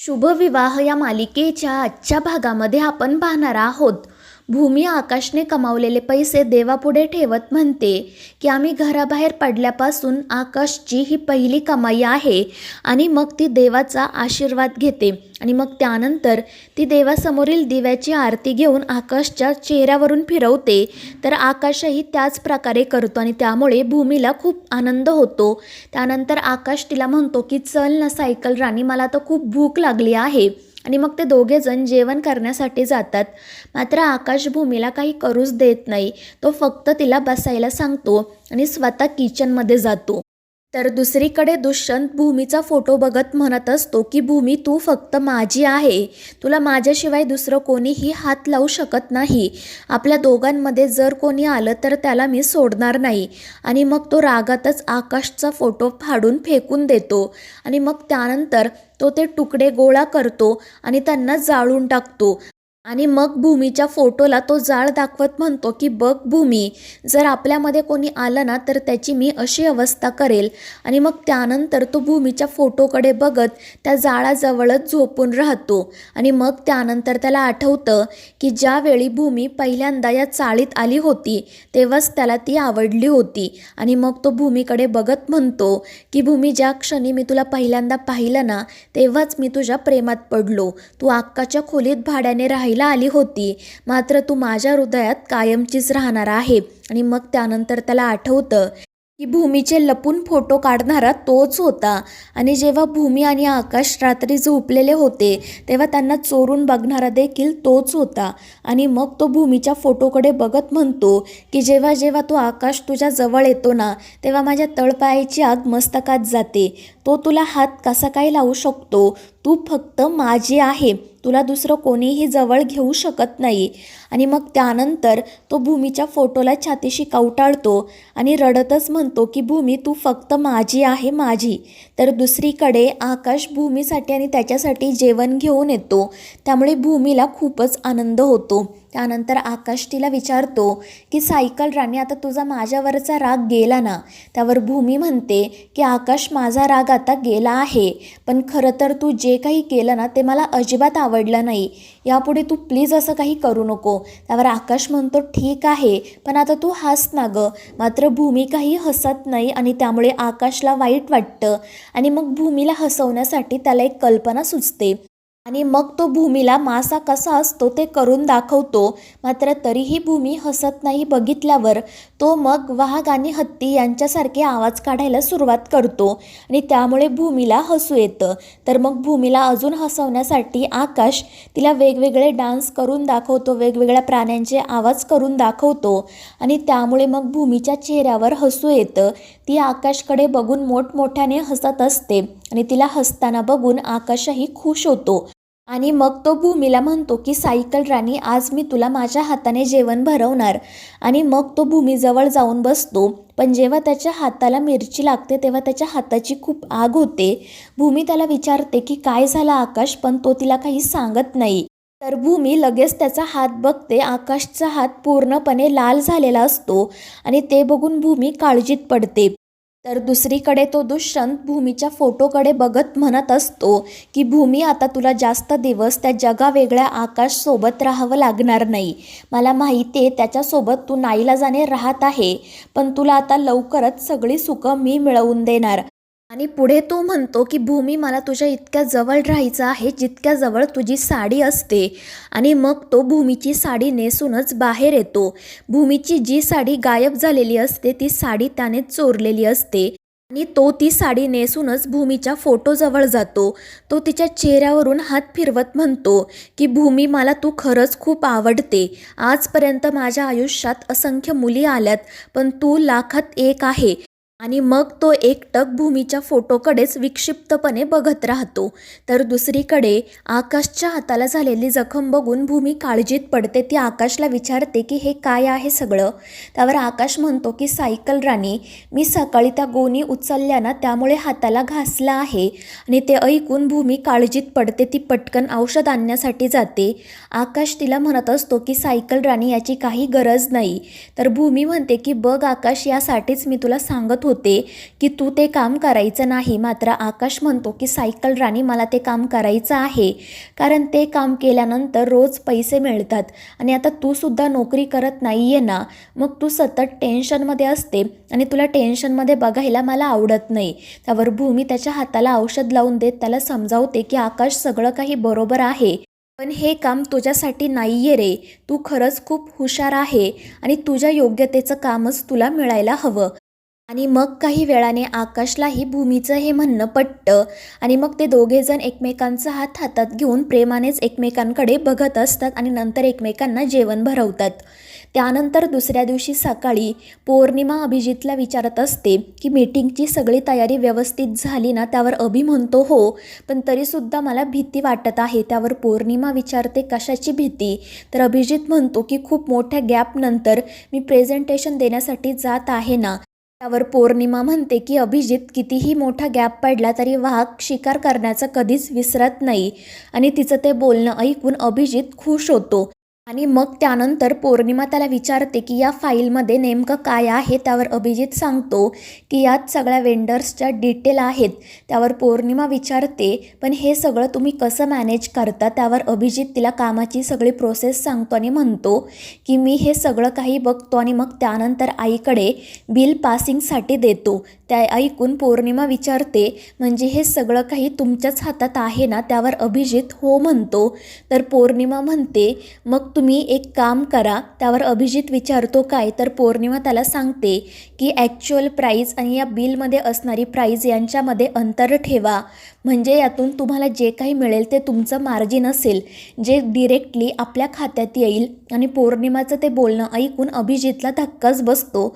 शुभविवाह या मालिकेच्या आजच्या भागामध्ये आपण पाहणार आहोत. भूमी आकाशने कमावलेले पैसे देवापुढे ठेवत म्हणते की आम्ही घराबाहेर पडल्यापासून आकाशची ही पहिली कमाई आहे आणि मग ती देवाचा आशीर्वाद घेते आणि मग त्यानंतर ती देवासमोरील दिव्याची आरती घेऊन आकाशच्या चेहऱ्यावरून फिरवते. तर आकाशही त्याच प्रकारे करतो आणि त्यामुळे भूमीला खूप आनंद होतो. त्यानंतर आकाश तिला म्हणतो की चल ना सायकल राणी मला तर खूप भूक लागली आहे. आणि मग ते दोघेजण जेवण करण्यासाठी जातात. मात्र आकाश भूमीला काही करूच देत नाही. तो फक्त तिला बसायला सांगतो आणि स्वतः किचनमध्ये जातो. तर दुसरीकडे दुष्यंत भूमीचा फोटो बघत म्हणत असतो की भूमी तू फक्त माझी आहे. तुला माझ्याशिवाय दुसरं कोणीही हात लावू शकत नाही. आपल्या दोघांमध्ये जर कोणी आलं तर त्याला मी सोडणार नाही. आणि मग तो रागातच आकाशचा फोटो फाडून फेकून देतो. आणि मग त्यानंतर तो ते तुकडे गोळा करतो आणि त्यांना जाळून टाकतो. आणि मग भूमीच्या फोटोला तो जाळ दाखवत म्हणतो की बघ भूमी जर आपल्यामध्ये कोणी आलं ना तर त्याची मी अशी अवस्था करेल. आणि मग त्यानंतर तो भूमीच्या फोटोकडे बघत त्या जाळाजवळच झोपून राहतो. आणि मग त्यानंतर त्याला आठवतं की ज्यावेळी भूमी पहिल्यांदा या चाळीत आली होती तेव्हाच त्याला ती आवडली होती. आणि मग तो भूमीकडे बघत म्हणतो की भूमी ज्या क्षणी मी तुला पहिल्यांदा पाहिलं ना तेव्हाच मी तुझ्या प्रेमात पडलो. तू आक्काच्या खोलीत भाड्याने राहायला आली होती. मात्र तू माझ्या हृदयात कायमचीच राहणार आहे. आणि मग त्यानंतर त्याला आठवतं की भूमीचे लपून फोटो काढणारा तोच होता. आणि जेव्हा भूमी आणि आकाश रात्री झोपलेले होते तेव्हा त्यांना चोरून बघणारा देखील तोच होता. आणि मग तो भूमीच्या फोटोकडे बघत म्हणतो की जेव्हा जेव्हा तो आकाश तुझ्या जवळ येतो ना तेव्हा माझ्या तळपायाची आग मस्तकात जाते. तो तुला हात कसा काय लावू शकतो? तू फक्त माझी आहे. तुला दुसरं कोणीही जवळ घेऊ शकत नाही. आणि मग त्यानंतर तो भूमीच्या फोटोला छातीशी कवटाळतो आणि रडतच म्हणतो की भूमी तू फक्त माझी आहे माझी. तर दुसरीकडे आकाश भूमीसाठी आणि त्याच्यासाठी जेवण घेऊन येतो. त्यामुळे भूमीला खूपच आनंद होतो. त्यानंतर आकाश तिला विचारतो की सायकल राणी आता तुझा माझ्यावरचा राग गेला ना? त्यावर भूमी म्हणते की आकाश माझा राग आता गेला आहे पण खरं तर तू जे काही केलं ना ते मला अजिबात आवडलं नाही. यापुढे तू प्लीज असं काही करू नको. त्यावर आकाश म्हणतो ठीक आहे पण आता तू हस ना गं. मात्र भूमी काही हसत नाही आणि त्यामुळे आकाशला वाईट वाटतं. आणि मग भूमीला हसवण्यासाठी त्याला एक कल्पना सुचते. आणि मग तो भूमीला मासा कसा असतो ते करून दाखवतो. मात्र तरीही भूमी हसत नाही बघितल्यावर तो मग वाघ आणि हत्ती यांच्यासारखे आवाज काढायला सुरुवात करतो आणि त्यामुळे भूमीला हसू येतं. तर मग भूमीला अजून हसवण्यासाठी आकाश तिला वेगवेगळे डान्स करून दाखवतो वेगवेगळ्या प्राण्यांचे आवाज करून दाखवतो आणि त्यामुळे मग भूमीच्या चेहऱ्यावर हसू येतं. ती आकाशकडे बघून मोठमोठ्याने हसत असते. आणि तिला हसताना बघून आकाशही खुश होतो. आणि मग तो भूमीला म्हणतो की सायकल राणी आज मी तुला माझ्या हाताने जेवण भरवणार. आणि मग तो भूमीजवळ जाऊन बसतो. पण जेव्हा त्याच्या हाताला मिरची लागते तेव्हा त्याच्या हाताची खूप आग होते. भूमी त्याला विचारते की काय झालं आकाश? पण तो तिला काही सांगत नाही. तर भूमी लगेच त्याचा हात बघते. आकाशचा हात पूर्णपणे लाल झालेला असतो आणि ते बघून भूमी काळजीत पडते. तर दुसरीकडे तो दुष्यंत भूमीच्या फोटोकडे बघत म्हणत असतो की भूमी आता तुला जास्त दिवस त्या जगावेगळ्या आकाशसोबत राहावं लागणार नाही. मला माहिती आहे त्याच्यासोबत तू नाईलाजाने राहत आहे पण तुला आता लवकरच सगळी सुखं मी मिळवून देणार. आणि पुढे तो म्हणतो की भूमी मला तुझ्या इतक्या जवळ राहायचं आहे जितक्या जवळ तुझी साडी असते. आणि मग तो भूमीची साडी नेसूनच बाहेर येतो. भूमीची जी साडी गायब झालेली असते ती साडी त्याने चोरलेली असते. आणि तो ती साडी नेसूनच भूमीच्या फोटोजवळ जातो. तो तिच्या चेहऱ्यावरून हात फिरवत म्हणतो की भूमी मला तू खरंच खूप आवडते. आजपर्यंत माझ्या आयुष्यात असंख्य मुली आल्यात पण तू लाखात एक आहे. आणि मग तो एकटक भूमीच्या फोटोकडेच विक्षिप्तपणे बघत राहतो. तर दुसरीकडे आकाशच्या हाताला झालेली जखम बघून भूमी काळजीत पडते. ती आकाशला विचारते की हे काय आहे सगळं? त्यावर आकाश म्हणतो की सायकल राणी मी सकाळी त्या गोणी उचलल्या ना त्यामुळे हाताला घासला आहे आणि ते ऐकून भूमी काळजीत पडते. ती पटकन औषध आणण्यासाठी जाते. आकाश तिला म्हणत असतो की सायकल राणी याची काही गरज नाही. तर भूमी म्हणते की बघ आकाश यासाठीच मी तुला सांगत होते की तू ते काम करायचं नाही. मात्र आकाश म्हणतो की सायकल राणी मला ते काम करायचं आहे. कारण ते काम केल्यानंतर रोज पैसे मिळतात आणि आता तू सुद्धा नोकरी करत नाही आहे ना. मग तू सतत टेन्शनमध्ये असते आणि तुला टेन्शनमध्ये बघायला मला आवडत नाही. त्यावर भूमी त्याच्या हाताला औषध लावून देत त्याला समजावते की आकाश सगळं काही बरोबर आहे. पण हे काम तुझ्यासाठी नाही आहे रे. तू खरंच खूप हुशार आहे आणि तुझ्या योग्यतेचं कामच तुला मिळायला हवं. आणि मग काही वेळाने आकाशलाही भूमीचं हे म्हणणं पटतं. आणि मग ते दोघेजण एकमेकांचा हात हातात घेऊन प्रेमानेच एकमेकांकडे बघत असतात आणि नंतर एकमेकांना जेवण भरवतात. त्यानंतर दुसऱ्या दिवशी सकाळी पौर्णिमा अभिजितला विचारत असते की मीटिंगची सगळी तयारी व्यवस्थित झाली ना? त्यावर अभि म्हणतो हो पण तरीसुद्धा मला भीती वाटत आहे. त्यावर पौर्णिमा विचारते कशाची भीती? तर अभिजित म्हणतो की खूप मोठ्या गॅपनंतर मी प्रेझेंटेशन देण्यासाठी जात आहे ना? त्यावर पौर्णिमा म्हणते की अभिजित कितीही मोठा गॅप पडला तरी वाघ शिकार करण्याचं कधीच विसरत नाही. आणि तिचं ते बोलणं ऐकून अभिजित खुश होतो. आणि मग त्यानंतर पौर्णिमा त्याला विचारते की या फाईलमध्ये नेमकं काय आहे? त्यावर अभिजित सांगतो की यात सगळ्या वेंडर्सच्या डिटेल आहेत. त्यावर पौर्णिमा विचारते पण हे सगळं तुम्ही कसं मॅनेज करता? त्यावर अभिजित तिला कामाची सगळी प्रोसेस सांगतो आणि म्हणतो की मी हे सगळं काही बघतो आणि मग त्यानंतर आईकडे बिल पासिंगसाठी देतो. त्या ऐकून पौर्णिमा विचारते म्हणजे हे सगळं काही तुमच्याच हातात आहे ना? त्यावर अभिजित हो म्हणतो. तर पौर्णिमा म्हणते मग तुम्ही एक काम करा. त्यावर अभिजित विचारतो काय? तर पौर्णिमा त्याला सांगते की ॲक्च्युअल प्राईज आणि या बिलमध्ये असणारी प्राईज यांच्यामध्ये अंतर ठेवा. म्हणजे यातून तुम्हाला जे काही मिळेल ते तुमचं मार्जिन असेल जे डिरेक्टली आपल्या खात्यात येईल. आणि पौर्णिमाचं ते बोलणं ऐकून अभिजितला धक्काच बसतो.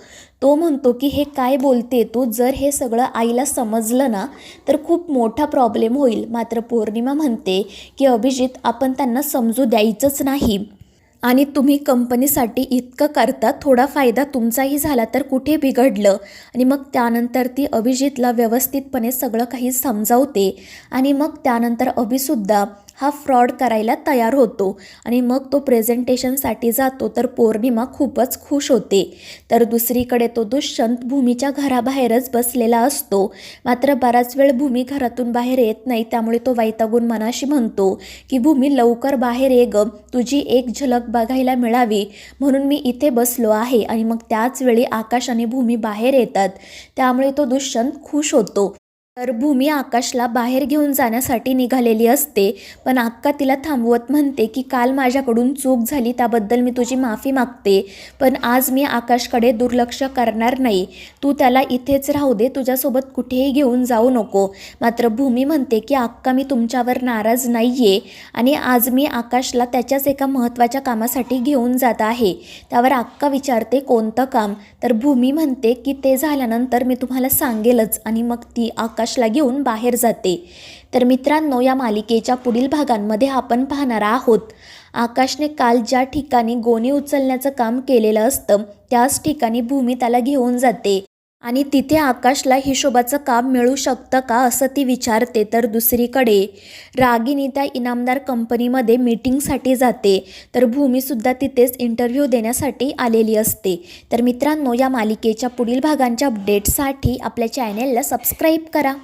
तो म्हणतो की हे काय बोलते तू? जर हे सगळं आईला समजलं ना तर खूप मोठा प्रॉब्लेम होईल. मात्र पौर्णिमा म्हणते की अभिजित आपण त्यांना समजू द्यायचंच नाही. आणि तुम्ही कंपनीसाठी इतकं करता थोडा फायदा तुमचाही झाला तर कुठे बिघडलं? आणि मग त्यानंतर ती अभिजितला व्यवस्थितपणे सगळं काही समजावते. आणि मग त्यानंतर अभिसुद्धा हा फ्रॉड करायला तयार होतो. आणि मग तो प्रेझेंटेशनसाठी जातो तर पौर्णिमा खूपच खुश होते. तर दुसरीकडे तो दुष्यंत भूमीच्या घराबाहेरच बसलेला असतो. मात्र बराच वेळ भूमी घरातून बाहेर येत नाही त्यामुळे तो वैतागून मनाशी म्हणतो की भूमी लवकर बाहेर ये ग. तुझी एक झलक बघायला मिळावी म्हणून मी इथे बसलो आहे आणि मग त्याच वेळी आकाश आणि भूमी बाहेर येतात. त्यामुळे तो दुष्यंत खुश होतो. तर भूमी आकाशला बाहेर घेऊन जाण्यासाठी निघालेली असते. पण अक्का तिला थांबवत म्हणते की काल माझ्याकडून चूक झाली त्याबद्दल मी तुझी माफी मागते. पण आज मी आकाशकडे दुर्लक्ष करणार नाही. तू त्याला इथेच राहू दे तुझ्यासोबत कुठेही घेऊन जाऊ नको मात्र भूमी म्हणते की अक्का मी तुमच्यावर नाराज नाही आहे आणि आज मी आकाशला त्याच्याच एका महत्त्वाच्या कामासाठी घेऊन जात आहे. त्यावर अक्का विचारते कोणतं काम तर भूमी म्हणते की ते झाल्यानंतर मी तुम्हाला सांगेलच. आणि मग ती आकाशला घेऊन बाहेर जाते. तर मित्रांनो या मालिकेच्या पुढील भागांमध्ये आपण पाहणार आहोत. आकाशने काल ज्या ठिकाणी गोणी उचलण्याचं काम केलेलं असतं त्याच ठिकाणी भूमी त्याला घेऊन जाते. आणि तिथे आकाशला हिशोबाचं काम मिळू शकतं का असं ती विचारते. तर दुसरीकडे रागिनी त्या इनामदार कंपनीमध्ये मीटिंगसाठी जाते. तर भूमीसुद्धा तिथेच इंटरव्ह्यू देण्यासाठी आलेली असते. तर मित्रांनो या मालिकेच्या पुढील भागांच्या अपडेटसाठी आपल्या चॅनेलला सबस्क्राईब करा.